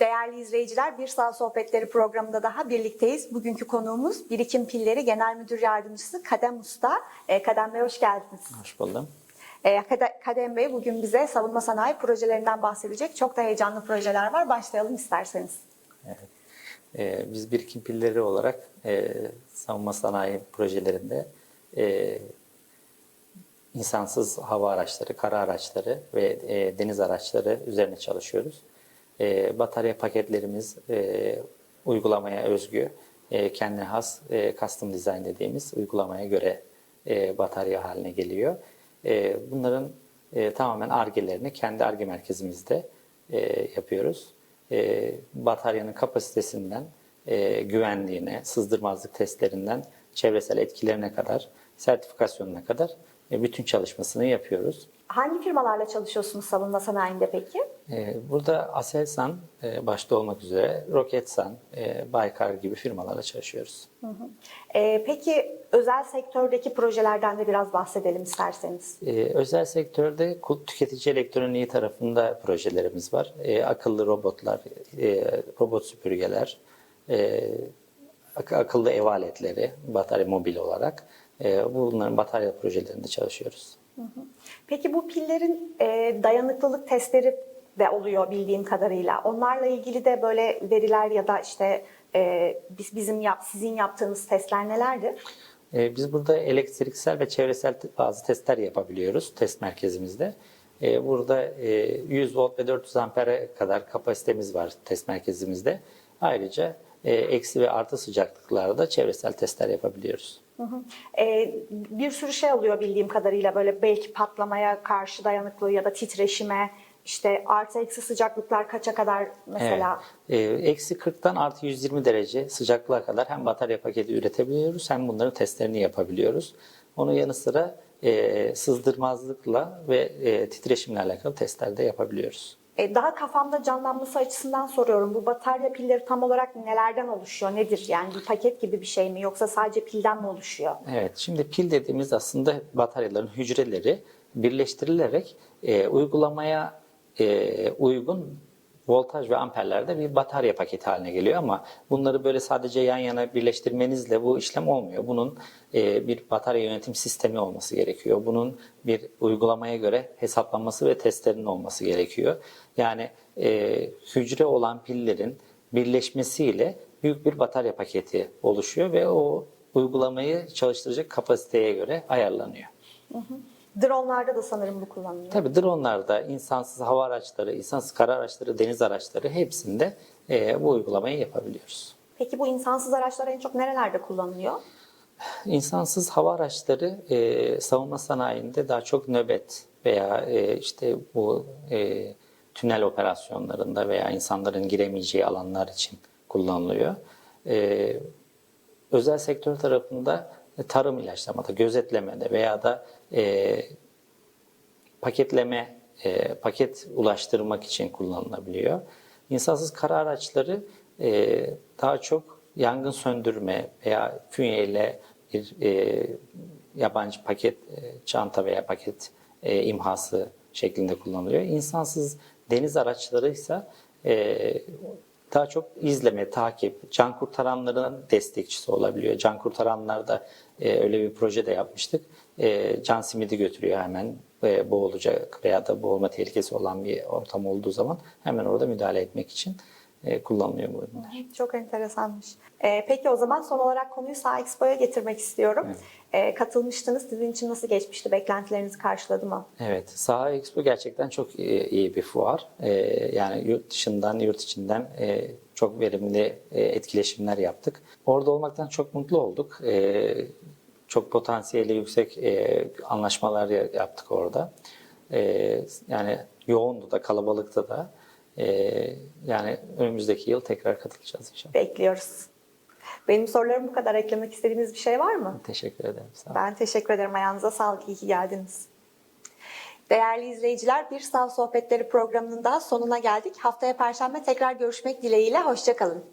Değerli izleyiciler, Bir Sağ Sohbetleri programında daha birlikteyiz. Bugünkü konuğumuz Birikim Pilleri Genel Müdür Yardımcısı Kadem Usta. Ee, Kadem Bey hoş geldiniz. Hoş buldum. Ee, Kade- Kadem Bey bugün bize savunma sanayi projelerinden bahsedecek. Çok da heyecanlı projeler var. Başlayalım isterseniz. Ee, biz birikim pilleri olarak e, savunma sanayi projelerinde e, insansız hava araçları, kara araçları ve e, deniz araçları üzerine çalışıyoruz. E, batarya paketlerimiz e, uygulamaya özgü, e, kendine has e, custom design dediğimiz uygulamaya göre e, batarya haline geliyor. E, bunların e, tamamen argelerini kendi arge merkezimizde e, yapıyoruz. E, bataryanın kapasitesinden e, güvenliğine, sızdırmazlık testlerinden çevresel etkilerine kadar, sertifikasyonuna kadar e, bütün çalışmasını yapıyoruz. Hangi firmalarla çalışıyorsunuz savunma sanayinde peki? E, burada Aselsan e, başta olmak üzere Roketsan, Baykar gibi firmalarla çalışıyoruz. Peki özel sektördeki projelerden de biraz bahsedelim isterseniz. Özel sektörde tüketici elektroniği tarafında projelerimiz var. Akıllı robotlar, e, robot süpürgeler, e, ak- akıllı ev aletleri, batarya mobil olarak bunların batarya projelerinde çalışıyoruz. Peki bu pillerin e, dayanıklılık testleri de oluyor bildiğim kadarıyla. Onlarla ilgili de böyle veriler ya da işte e, biz bizim yap, sizin yaptığınız testler nelerdir? Ee, Biz burada elektriksel ve çevresel bazı testler yapabiliyoruz test merkezimizde. Ee, Burada e, 100 volt ve 400 ampere kadar kapasitemiz var test merkezimizde. Ayrıca e, eksi ve artı sıcaklıklarda çevresel testler yapabiliyoruz. Hı hı. E, bir sürü şey oluyor bildiğim kadarıyla böyle belki patlamaya karşı dayanıklı ya da titreşime işte artı eksi sıcaklıklar kaça kadar mesela Evet. Ee, Eksi 40'tan artı 120 derece sıcaklığa kadar hem batarya paketi üretebiliyoruz hem bunların testlerini yapabiliyoruz. Onun yanı sıra e, sızdırmazlıkla ve e, titreşimle alakalı testler de yapabiliyoruz. E, daha kafamda canlanması açısından soruyorum. Bu batarya pilleri tam olarak nelerden oluşuyor? Nedir? Yani bir paket gibi bir şey mi yoksa sadece pilden mi oluşuyor? Evet, şimdi pil dediğimiz aslında bataryaların hücreleri birleştirilerek e, uygulamaya e, uygun voltaj ve amperlerde bir batarya paketi haline geliyor ama bunları böyle sadece yan yana birleştirmenizle bu işlem olmuyor. Bunun e, bir batarya yönetim sistemi olması gerekiyor. Bunun bir uygulamaya göre hesaplanması ve testlerinin olması gerekiyor. Yani e, hücre olan pillerin birleşmesiyle büyük bir batarya paketi oluşuyor ve o uygulamayı çalıştıracak kapasiteye göre ayarlanıyor. Dronlarda da sanırım bu kullanılıyor. Tabii dronlarda insansız hava araçları, insansız kara araçları, deniz araçları hepsinde e, bu uygulamayı yapabiliyoruz. Peki bu insansız araçlar en çok nerelerde kullanılıyor? İnsansız hava araçları e, savunma sanayinde daha çok nöbet veya e, işte bu e, tünel operasyonlarında veya insanların giremeyeceği alanlar için kullanılıyor. E, özel sektör tarafında tarım ilaçlamada, gözetlemede veya da e, paketleme, e, paket ulaştırmak için kullanılabiliyor. İnsansız kara araçları e, daha çok yangın söndürme veya fünyeyle bir e, yabancı paket e, çanta veya paket e, imhası şeklinde kullanılıyor. İnsansız deniz araçları ise e, daha çok izleme, takip, can kurtaranların destekçisi olabiliyor. Can kurtaranlar da e, öyle bir proje de yapmıştık. E, can simidi götürüyor hemen e, boğulacak veya da boğulma tehlikesi olan bir ortam olduğu zaman hemen orada müdahale etmek için e, kullanılıyor bu ürünler. Çok enteresanmış. Ee, peki o zaman son olarak konuyu Sağ Expo'ya getirmek istiyorum. Ee, katılmıştınız. Sizin için nasıl geçmişti? Beklentilerinizi karşıladı mı? Evet, Saha Expo gerçekten çok iyi, bir fuar. Ee, yani yurt dışından, yurt içinden e, çok verimli e, etkileşimler yaptık. Orada olmaktan çok mutlu olduk. Ee, çok potansiyeli yüksek e, anlaşmalar ya- yaptık orada. Ee, yani yoğundu da, kalabalıkta da. Ee, yani önümüzdeki yıl tekrar katılacağız inşallah. Bekliyoruz. Benim sorularım bu kadar. Eklemek istediğiniz bir şey var mı? Teşekkür ederim. Sağ olun. Ben teşekkür ederim. Ayağınıza sağlık. İyi ki geldiniz. Değerli izleyiciler, Bir Sav Sohbetleri programının daha sonuna geldik. Haftaya Perşembe tekrar görüşmek dileğiyle. Hoşçakalın.